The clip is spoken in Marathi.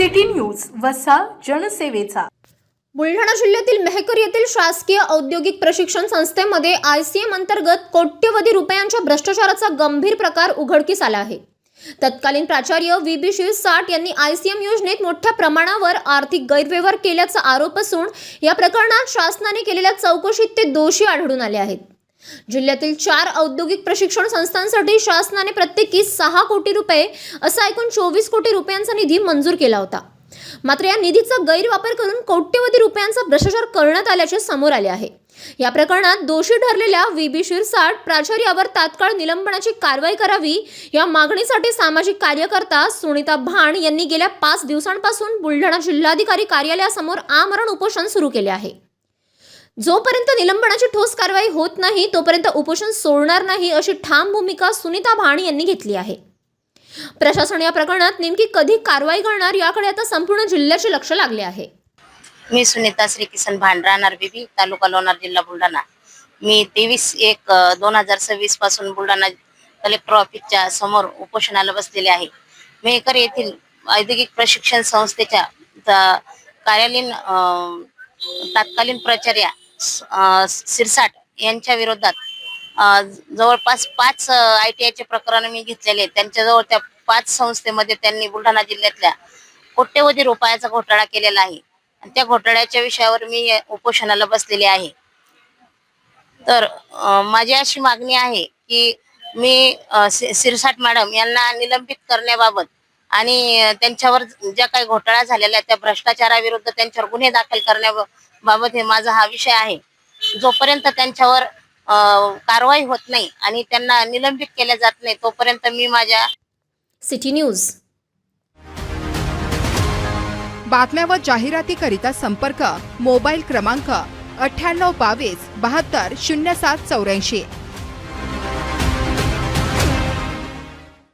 सिटी न्यूज वसा जनसेवेचा. बुलढाणा जिल्ह्यातील मेहकर येथील शासकीय औद्योगिक प्रशिक्षण संस्थेमध्ये आय सी एम अंतर्गत कोट्यवधी रुपयांच्या भ्रष्टाचाराचा गंभीर प्रकार उघडकीस आला आहे. तत्कालीन प्राचार्य व्ही बी शिरसाट यांनी आय सी एम योजनेत मोठ्या प्रमाणावर आर्थिक गैरव्यवहार केल्याचा आरोप असून या प्रकरणात शासनाने केलेल्या चौकशीत ते दोषी आढळून आले आहेत. जिल्ह्यातील चार औद्योगिक प्रशिक्षण संस्थांसाठी शासनाने प्रत्येकी सहा कोटी रुपये असा एकूण चोवीस कोटी रुपयांचा निधी मंजूर केला होता. मात्र या निधीचा गैरवापर करून कोट्यवधी रुपयांचा भ्रष्टाचार करण्यात आल्याचे समोर आले आहे. या प्रकरणात दोषी ठरलेल्या व्ही. बी. शिरसाट प्राचार्यावर तात्काळ निलंबनाची कारवाई करावी या मागणीसाठी सामाजिक कार्यकर्ता सुनीता भाण यांनी गेल्या पाच दिवसांपासून बुलढाणा जिल्हाधिकारी कार्यालयासमोर आमरण उपोषण सुरू केले आहे. जोपर्यंत निलंबनाची ठोस कारवाई होत नाही तोपर्यंत उपोषण सोडणार नाही अशी ठाम भूमिका सुनीता भाणी यांनी घेतली आहे. प्रशासन या प्रकरणात नेमकी कधी कारवाई करणार याकडे आता संपूर्ण जिल्ह्याचे लक्ष लागले आहे. मी सुनीता श्री किसन राहणार बीबी तालुका लोणार जिल्हा बुलढाणा. मी तेवीस एक दोन हजार सव्वीसपासून बुलढाणा कलेक्टर ऑफिसच्या समोर उपोषणाला बसलेले आहे. मेहकर येथील औद्योगिक प्रशिक्षण संस्थेच्या कार्यालयीन तत्कालीन प्राचार्या सिरसाट यांच्या विरोधात जवळपास पाच आय टी आयचे प्रकरण मी घेतलेले त्यांच्याजवळ त्या पाच संस्थेमध्ये त्यांनी बुलढाणा जिल्ह्यातल्या कोट्यवधी रुपयाचा घोटाळा केलेला आहे. आणि त्या घोटाळ्याच्या विषयावर मी उपोषणाला बसलेले आहे. तर माझी अशी मागणी आहे की मी सिरसाट मॅडम यांना निलंबित करण्याबाबत आणि त्यांच्यावर ज्या काही घोटाळा झालेला आहे त्या भ्रष्टाचाराविरुद्ध त्यांच्यावर गुन्हे दाखल करण्याबाबत हे माझा हा विषय आहे. जोपर्यंत त्यांच्यावर कारवाई होत नाही आणि त्यांना निलंबित केल्या जात नाही तोपर्यंत मी माझ्या सिटी न्यूज. बातम्या व जाहिरातीकरिता संपर्क मोबाईल क्रमांक अठ्ठ्याण्णव बावीस बहात्तर शून्य सात चौऱ्याऐंशी.